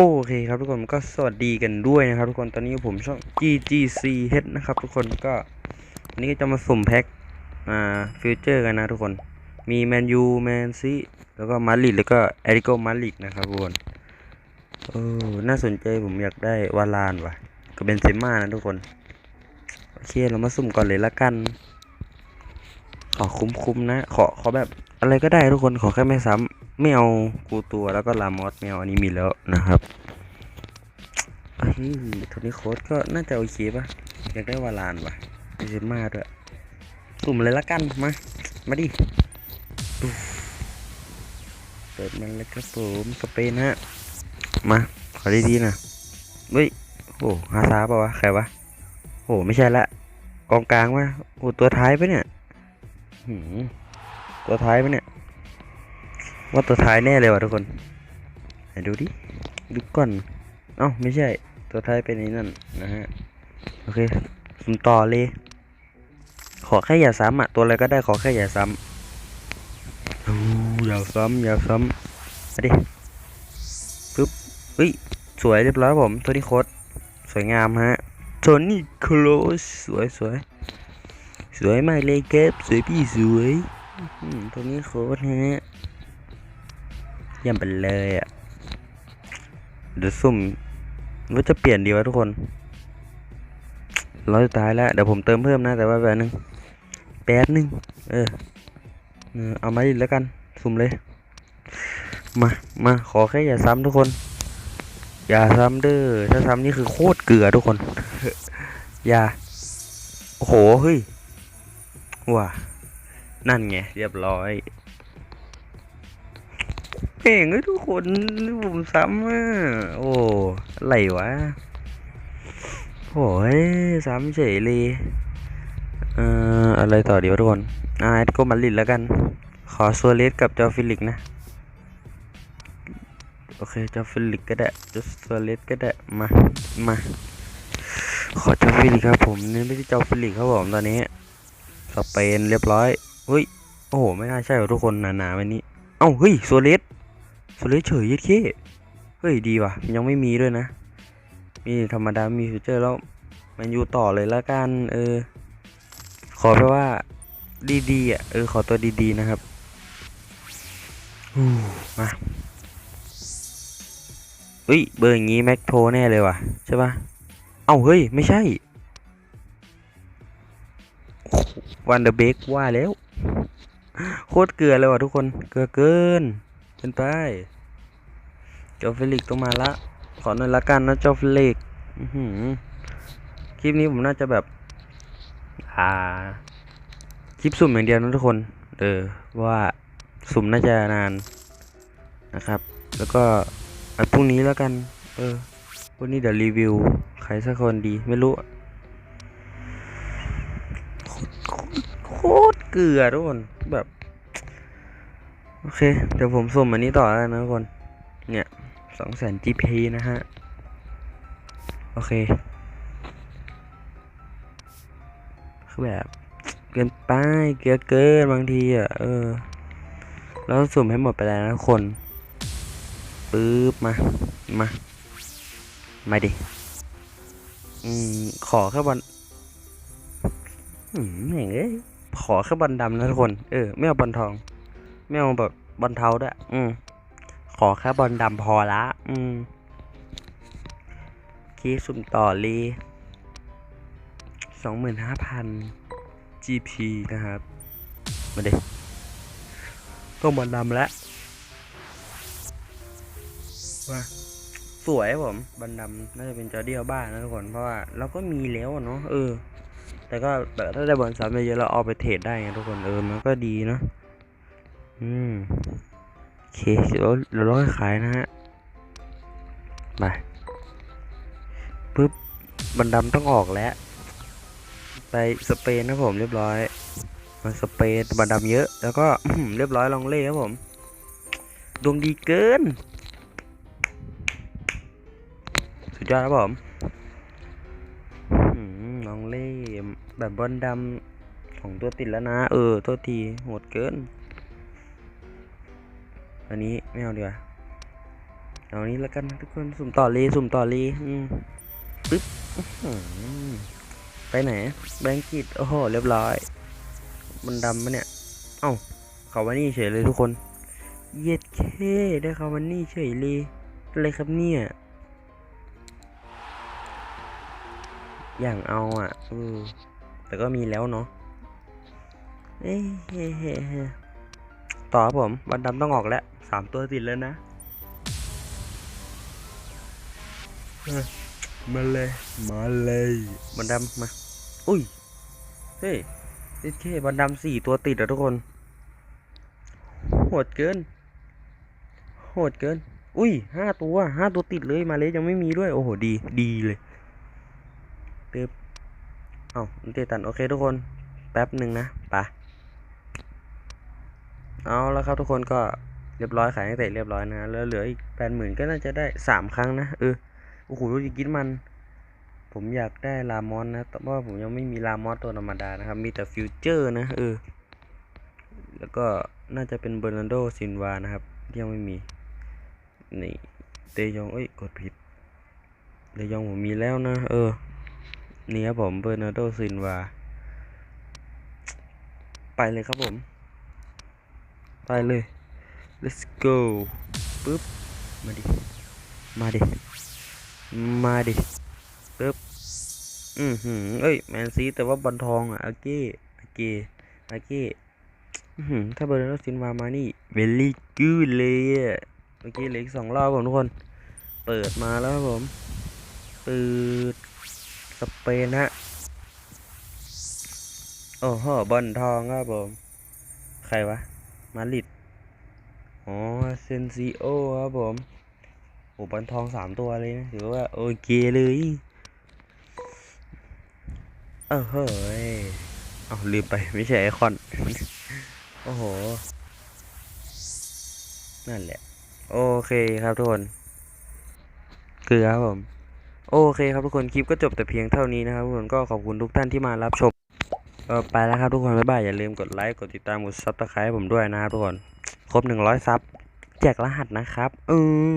อเคครับทุกคนก็สวัสดีกันด้วยนะครับ ทุกคนตอนนี้ผมช่อง GGCH นะครับ ทุกคนก็วันนี้ก็จะมาสุ่มแพ็คอ่าฟิวเจอร์กันนะทุกคนมีแมนยูแมนซีแล้วก็มาริดแล้วก็แอริโกมาริกนะครับทุกคนเออน่าสนใจผมอยากได้วาลานว่ะกับเบนเซม่านะทุกคนโอเคเรามาสุ่มก่อนเลยละกัน ขอคุ้มๆนะ ขอขอแบบอะไรก็ได้ทุกคนขอแค่ไม่ซ้ำ ไม่เอากูตัวแล้วก็ลามอสไม่เอาอันนี้มีแล้วนะครับเฮ้ยโทนี่โค้ดก็น่าจะโอเคปะอยากได้วาลานปะเบนเซมาด้วยสุ่มเลยละกันมา มาดิดเปิดมันเลยครับผมสเปนฮะ มา ขอดีๆนะเฮ้ยโอ้ฮาซาปะวะ ใครวะโอ้ไม่ใช่ละ กองกลางวะโอ้ตัวท้ายปะเนี่ยหืมตัวท้ายปะเนี่ย ว่าตัวท้ายแน่เลยว่ะทุกคนไหนดูดิ ดูก่อน เอ้าไม่ใช่ ตัวท้ายเป็นไอ้นั่นนะฮะ โอเคสุ่มต่อเลย ขอแค่อย่าซ้ำอะตัวอะไรก็ได้ขอแค่อย่าซ้ำอู้อย่าซ้ำอย่าซ้ำมาดิปึ๊บเฮ้ย สวยเรียบร้อยผมตัวนี้โคตรสวยงามฮะโทนี่โคลสสวยสวยสวยมากเลยครับสวยพี่สวยตัวนี้โคตรฮะ เยี่ยมไปเลยอะเดี๋ยวสุ่มว่าจะเปลี่ยนดีวะทุกคนร้อยสุดท้ายแล้วเดี๋ยวผมเติมเพิ่มนะแต่ว่าแบบนึงแป๊บนึงเออเอามาดิแล้วกัน สุ่มเลย มามาขอแค่อย่าซ้ำทุกคน อย่าซ้ำเด้อถ้าซ้ำนี่คือโคตรเกลือทุกคน อย่าโอ้โหเฮ้ยว้านั่นไงเรียบร้อย เพ่งเอ้ยทุกคนผมซ้ำอะโอ้อะไรวะโอ้ยซ้ำเฉยเลยเอ่ออะไรต่อเดี๋ยวทุกคนอ่าก็มาลิดแล้วกัน ขอซัวเลสกับจอฟิลิกนะ โอเคจ้าฟิลิกก็ได้จ้าสเลสก็ได้มามาขอจ้าฟิลิกครับผมนี่ไม่ใช่จ้าฟิลิกครับผมตอนนี้สเปนเรียบร้อยเฮ้ยโอ้โหไม่น่าใช่ทุกคนหนาๆวันนี้เอ้าเฮ้ยโซเลส โซเลสเฉยยัดเข้เฮ้ยดีว่ะ ยังไม่มีด้วยนะ มีธรรมดามีฟิวเจอร์แล้ว มันอยู่ต่อเลยละกัน เออ ขอแปลว่า ดีๆอะ เออ ขอตัวดีๆนะครับมาเฮ้ย เบอร์อย่างงี้แม็กโทรแน่เลยว่ะ ใช่ปะเอ้า เฮ้ย ไม่ใช่วันเดอร์เบกว่าแล้ว โคตรเกลือเลยว่ะทุกคน เกลือเกิน เป็นไปเจ้าเฟลิกต้องมาละ ขอหน่อยละกันนะเจ้าเฟลิกคลิปนี้ผมน่าจะแบบ อ่า คลิปสุ่มอย่างเดียวนะทุกคน เออ ว่าสุ่มน่าจะนานนะครับ แล้วก็เอาพรุ่งนี้แล้วกัน เออพรุ่งนี้เดี๋ยวรีวิว ใครสักคนดีไม่รู้โคตรเกลือทุกคนแบบ โอเค เดี๋ยวผมส่งอันนี้ต่อแล้วนะทุกคน เนี่ยสองแสน GP นะฮะ โอเค คือแบบ เกินไปเกลือเกินบางทีอะ เออ แล้วสุ่มให้หมดไปแล้วนะทุกคน ปึ๊บ มา มา มาดิ อืม ขอแค่บอลอืมอย่างเอ้ยขอแค่บอลดำนะทุกคน เออ ไม่เอาบอลทอง ไม่เอาแบบบอลเทาด้วย อืม ขอแค่บอลดำพอละ อืม คีสุ่มต่อเลยสองหมื่นห้าพัน GP นะครับ มาดิต้องบอลดำแล้วว่าสวยผมบันดำน่าจะเป็นจอร์ดี้อัลบ้านะทุกคนเพราะว่าเราก็มีแล้วเนาะเออ แต่ก็แต่ถ้าได้บอลสามเยอะเราเอาไปเทรดได้ไงทุกคนเออมันก็ดีเนาะ อืมโอเคเดี๋ยวเดี๋ยวราค่อยขายนะฮะไปปึ๊บบันดำต้องออกแล้ว ไปสเปนนะผมเรียบร้อยมาสเปนบันดำเยอะ แล้วก็เรียบร้อยลองเล่ครับผมดวงดีเกิน สุดยอดครับผมอืมน้องเล่แบบบอลดำของตัวติดแล้วนะ เออโทษทีโหดเกิน อันนี้ไม่เอาดีกว่าเอานี้แล้วกันทุกคนสุ่มต่อเลยสุ่มต่อเลยอืมปึ๊บไปไหนแบงกิตโอ้โหเรียบร้อย มันดำปะเนี่ย เอ้าเขาว่านี่เฉยเลยทุกคน เย็ดเคได้เขาว่านี่เฉยเลยอะไรครับเนี่ย อย่างเอาอะออแต่ก็มีแล้วเนาะเอ้ยเฮ้เฮ้เฮ้ ต่อครับผมวันดำต้องออกแล้วสามตัวติดแล้วนะมาเลย มาเลยบันดำมา อุ้ย เฮ้ยเอเคบันดำสี่ตัวติดอะทุกคน โหดเกิน โหดเกิน อุ้ยห้าตัวห้าตัวติดเลย มาเลยยังไม่มีด้วย โอ้โห ดี ดีเลยปึ๊บเอ้าเตตัน โอเคทุกคน แป๊บหนึ่งนะ ไปะ เอาแล้วครับทุกคนก็เรียบร้อยขายตั้งแต่เรียบร้อยนะแล้วเหลืออีกแปดหมื่นก็น่าจะได้สามครั้งนะเออโอ้โหดูดิกินมัน ผมอยากได้ลามอนนะแต่ว่าผมยังไม่มีลามอนตัวธรรมดานะครับ มีแต่ฟิวเจอร์นะเออแล้วก็น่าจะเป็นเบอร์นาร์โดซินวานะครับที่ยังไม่มีนี่เตยองเอ้ยกดผิดเตยองผมมีแล้วนะ เออนี่ครับผมเบอร์นาร์โดซินวาไปเลยครับผม ไปเลย let's go ปึ๊บ มาดิ มาดิ มาดิ ปึ๊บ อือหือเอ้ย แมนซีแต่ว่าบอลทองอะอาเก้อาเก้อาเก้อือหือถ้าเบอร์นาร์โดซินวามานี่เวลี่กูเลยอะเมื่อกี้เหลืออีกสองรอบผมทุกคน เปิดมาแล้วครับผมเปิดสเปนฮะ โอ้โหบอลทองครับผม ใครวะ มาริดอ๋อเซนซิโอครับผมโอ้บอลทองสามตัวเลยนะ ถือว่าโอเคเลย เออเฮ้ยเอาลืมไปไม่ใช่ไอคอน โอ้โห นั่นแหละ โอเคครับทุกคน คือครับผม โอเคครับทุกคน คลิปก็จบแต่เพียงเท่านี้นะครับทุกคนก็ขอบคุณทุกท่านที่มารับชม ก็ไปแล้วครับทุกคนบ๊ายบายอย่าลืมกดไลค์กดติดตามกดซับสไครต์ผมด้วยนะครับทุกคน ครบหนึ่งร้อยซับแจกรหัสนะครับ อือ